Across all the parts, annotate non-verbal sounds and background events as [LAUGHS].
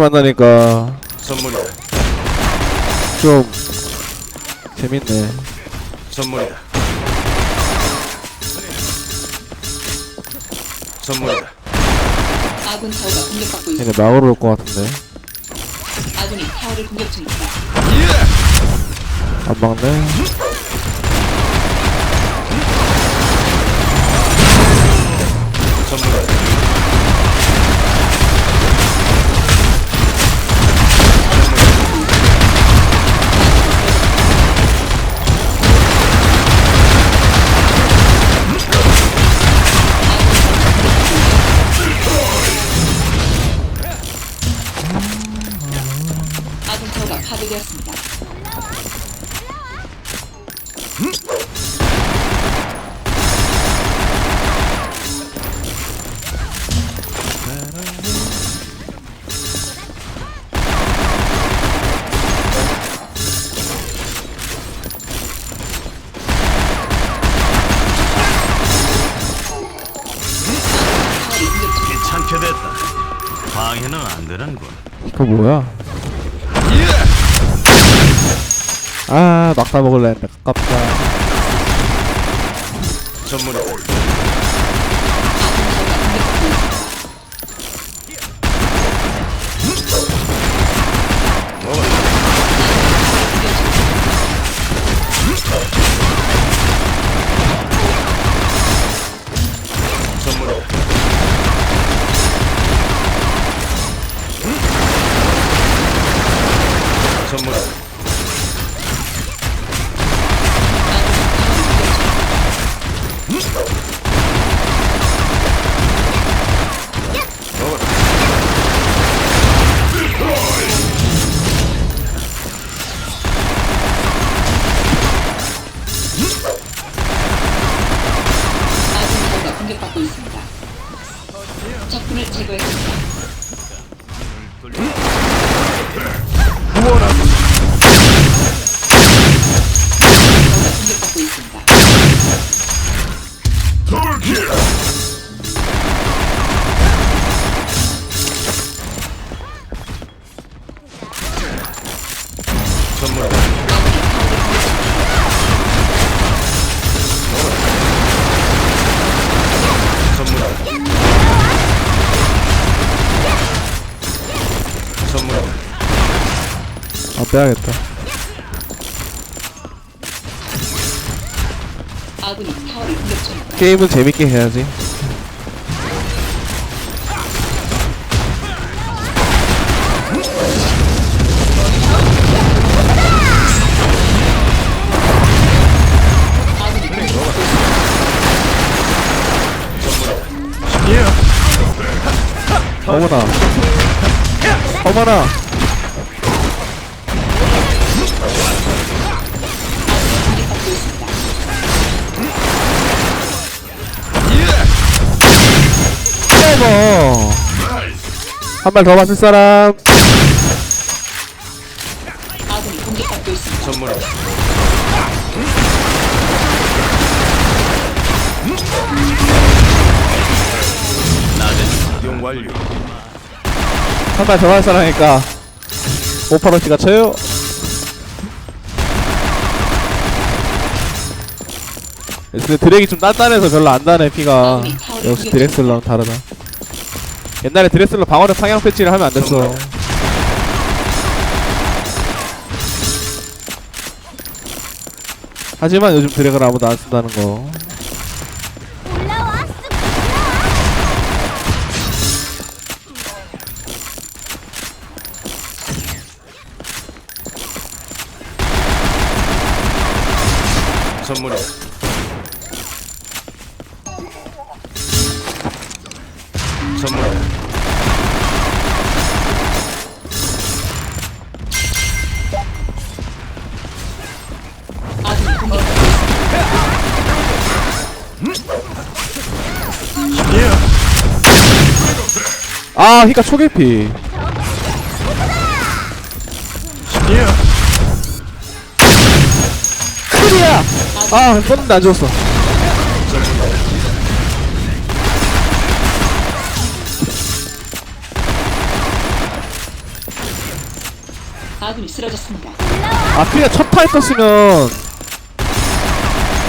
만나니까 선물이다. 좀 재밌네. 선물이다. 선물이다. 아군 타워가 공격받고 얘네 있습니다. 막으러 올것 같은데 아군이 타워를 공격 중입니다. 안 막네. 선물이다. 안 되는군. 그거 뭐야? 아 막다 먹을래 가깝다. 선물이 빼야겠다. 게임은 재밌게 해야지. 공격받고 어머나. 어머나. 한 발 더 맞을 사람. 아군이 공격받고 있습니다. 선물이다. 낮은 이용 완료. 한 발 더 맞을 사람이니까. 오퍼러치가 쳐요. 근데 드랙이 좀 단단해서 별로 안 다네 피가 역시 드렉슬러는 다르다 옛날에 드렉슬러 방어력 상향 패치를 하면 안 됐어. 하지만 요즘 드랙을 아무도 안 쓴다는 거. 선물이다. 선물 아 히카 초계피. 크리야! 아 썼는데 안 죽었어. 아군이 쓰러졌습니다. 아 크리가 첫 타에 떴으면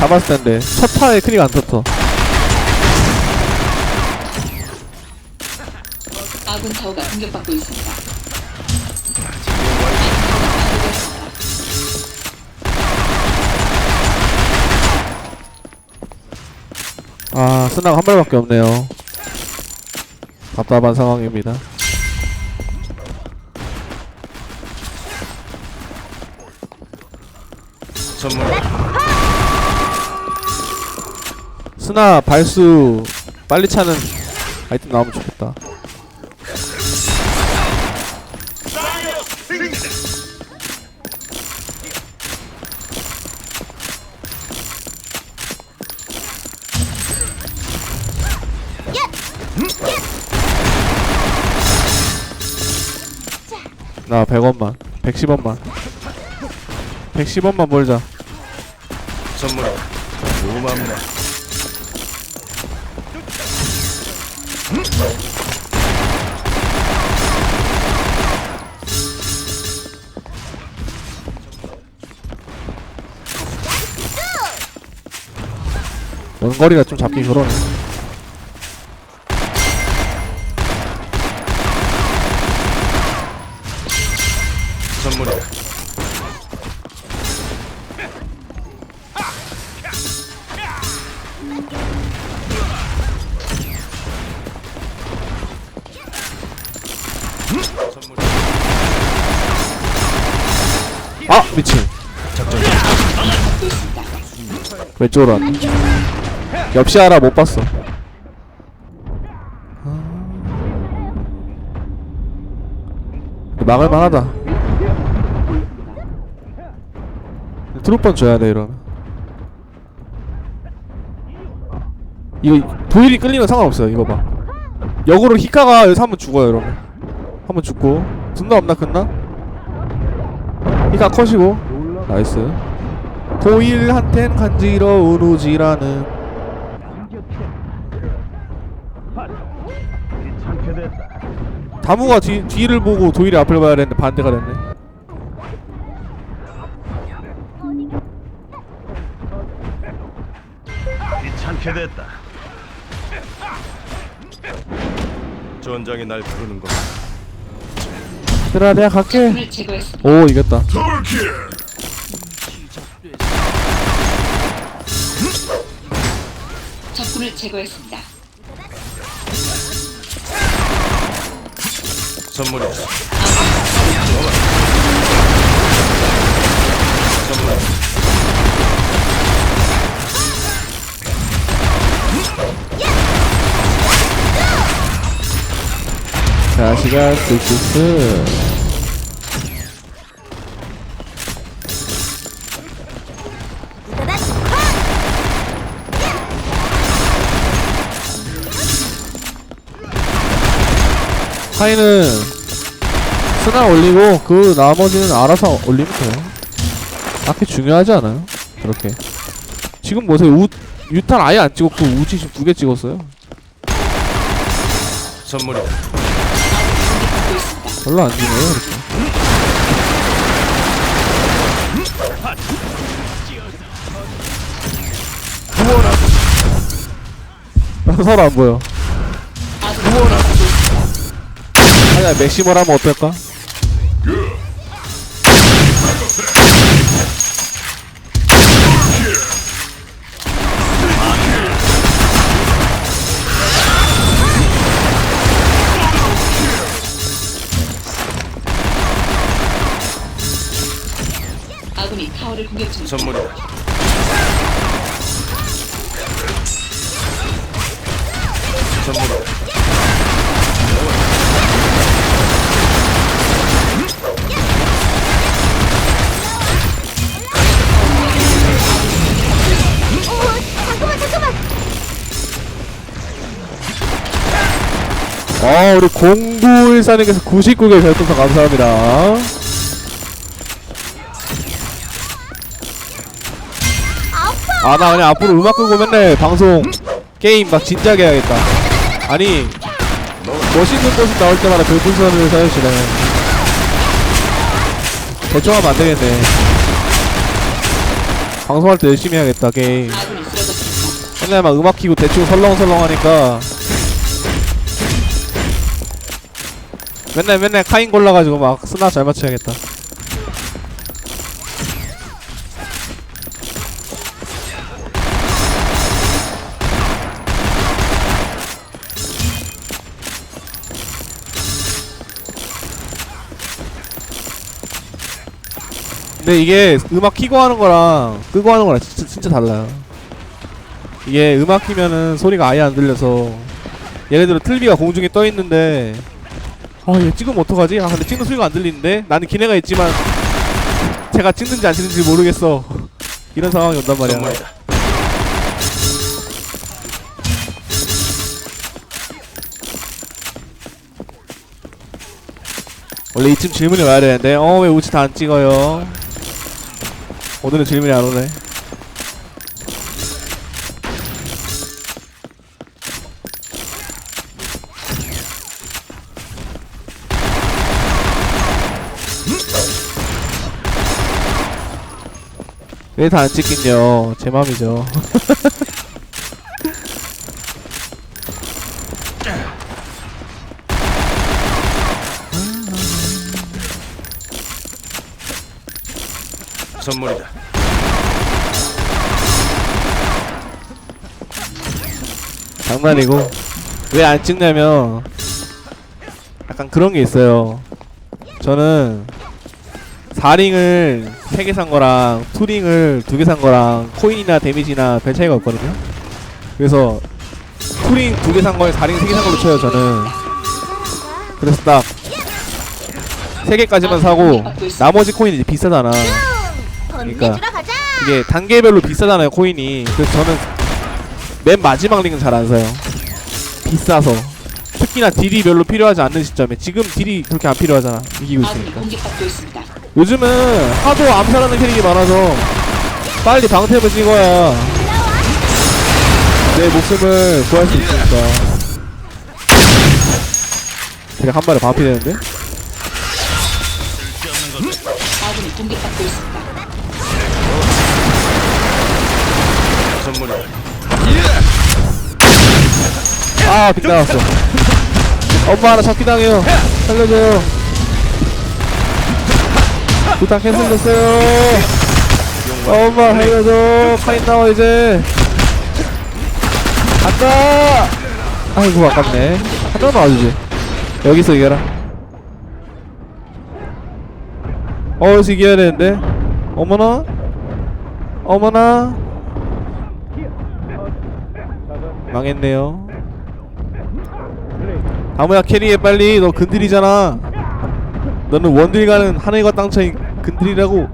잡았을 텐데. 첫 타에 크리가 안 떴어 아군 타워가 공격받고 있습니다. 아 스나가 한 발밖에 없네요 답답한 상황입니다. 스나 발수 빨리 차는 아이템 나오면 좋겠다 나 100원만 110원만 110원만 벌자 선물이야. 고맙네. 원거리가 좀 잡기 그러네 선물이야. 아 미친. 왼쪽으로 왔네 옆시 하나 못 봤어 아. 막을만 하다 트루펀 줘야 돼 이러면. 이거 도일이 끌리면 상관없어요 이거 봐. 역으로 히카가 여기서 한 번 죽어요 이러면. 한 번 죽고. 존나 없나 끝나? 히카 컷이고. 나이스. 도일한텐 간지러운 우지라는. 다무가 뒤, 뒤를 보고 도일이 앞을 봐야 되는데 반대가 됐네 귀찮게 됐다. 전장이 날 부르는 거. 그래 내가 갈게 제거했습니다. 오 이겼다 적군을 제거했습니다. 선물이야. 자시가 쓱쓱쓱 하이는 스나 올리고 그 나머지는 알아서 올리면 돼요. 딱히 중요하지 않아요. 그렇게. 지금 보세요. 우, 유탄 아예 안 찍었고 우지 지금 두 개 찍었어요. 있습니다. 별로 안 주네요 이렇게 서로 안 보여 공격받고 있습니다. 아니야 맥시멀 하면 어떨까? 선물이야. 선물이야. 아 우리 0914님께서 99개 별풍선 감사합니다 아 나 그냥 앞으로 음악 끄고 맨날 방송 게임 막 진지하게 해야겠다 아니 멋있는 모습 나올 때마다 별풍선을 사주시네 대충 하면 안 되겠네. 방송할 때 열심히 해야겠다, 게임. 맨날 막 음악 키고 대충 설렁설렁 하니까. 맨날 맨날 카인 골라가지고 막 스나 잘 맞춰야겠다. 근데 이게 음악 키고 하는 거랑 끄고 하는 거랑 진짜 진짜 달라요. 이게 음악 키면은 소리가 아예 안 들려서 예를 들어 틀비가 공중에 떠 있는데 아얘 찍으면 어떡하지? 아 근데 찍는 소리가 안 들리는데 나는 기내가 있지만 제가 찍는지 안 찍는지 모르겠어 이런 상황이 온단 말이야. 원래 이쯤 질문이 와야 되는데 어 왜 우치 다 안 찍어요 오늘은 질문이 안 오네. 왜 다 안 찍긴요? 제 맘이죠 [LAUGHS] 선물이다. 장난이고 왜 안 찍냐면 약간 그런 게 있어요. 저는 4링을 3개 산 거랑 투링을 2개 산 거랑 코인이나 데미지나 별 차이가 없거든요. 그래서 투링 2개 산 거에 4링 3개 산 걸로 쳐요 저는. 그래서 딱 3개까지만 사고 나머지 코인이 비싸잖아. 그러니까 이게 단계별로 비싸잖아요 코인이. 그래서 저는 맨 마지막 링은 잘 안 사요. 비싸서. 특히나 딜이 별로 필요하지 않는 시점에 지금 딜이 그렇게 안 필요하잖아. 이기고 아군이 있으니까. 공격받고 있습니다. 요즘은 하도 암살하는 캐릭이 많아서 빨리 방템을 찍어야 내 목숨을 구할 수 있으니까. 그냥 한 발에 반피 되는데? 아군이 공격받고 있습니다. 선물이다. 아, 빗나갔어. 엄마 하나 잡기 당해요. 살려줘요. 부탁 캔슬됐어요. 엄마 살려줘. 카인 나와 이제. 간다. 아이고 아깝네. 하나만 와주지. 여기서 이겨라. 어, 여기서 이겨야 되는데. 어머나. 어머나. 망했네요. 다무야 캐리해 빨리. 너 근딜이잖아. 너는 원딜 가는 하늘과 땅 차이 근딜이라고.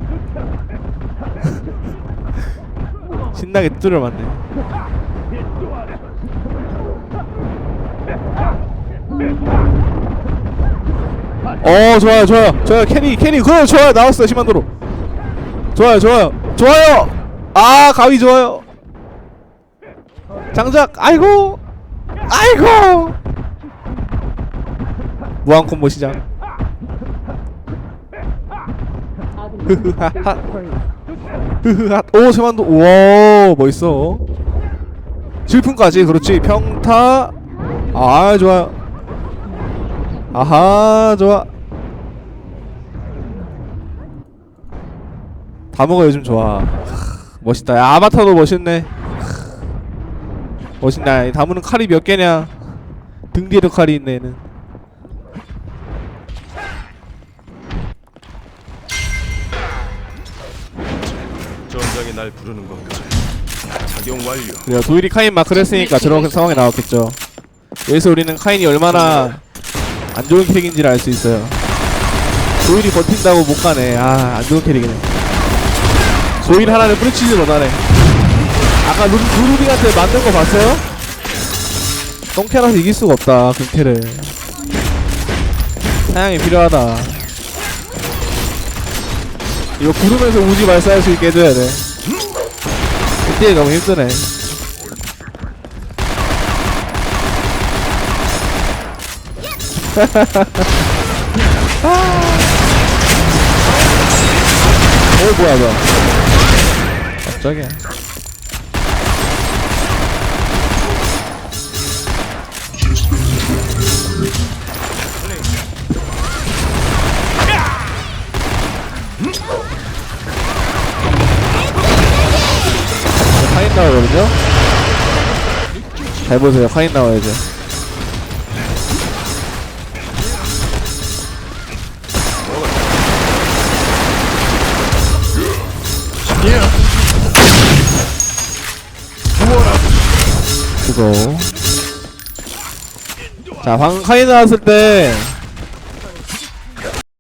신나게 뚫을 맞네. 어 좋아요 좋아요. 좋아요. 캐리 캐리 그래 좋아요. 나왔어요 심한도로. 좋아요 좋아요. 좋아요. 아 가위 좋아요. 장작 아이고. 아이고 무한 콤보 시작. 흐흐하하. 흐흐하. 오 세만도. 우와 멋있어. 질풍까지 그렇지. 평타. 아 좋아요. 아하 좋아. 다모가 요즘 좋아. 멋있다. 야, 아바타도 멋있네. 멋있다. 이 다모는 칼이 몇 개냐? 등 뒤에도 칼이 있네 얘는. 전장이 날 부르는 건가? 작용 완료. 그래요 도일이 카인 마크를 했으니까 저런 상황이 나왔겠죠. 여기서 우리는 카인이 얼마나 안 좋은 캐릭인지를 알 수 있어요. 도일이 버틴다고 못 가네. 아 안 좋은 캐릭이네. 도일 하나를 뿌리치지 못하네. 아까 루, 루루비한테 만든 거 봤어요? 똥캐라서 이길 수가 없다 금캐를. 사양이 필요하다 이거 구르면서 우지 발사할 수 있게 해줘야 돼. 이때 너무 힘드네. [LAUGHS] 뭐야 뭐야. 깜짝이야 카인 나오거든요? 잘 보세요 카인 나와야죠 그거. 자 방금 카인 나왔을 때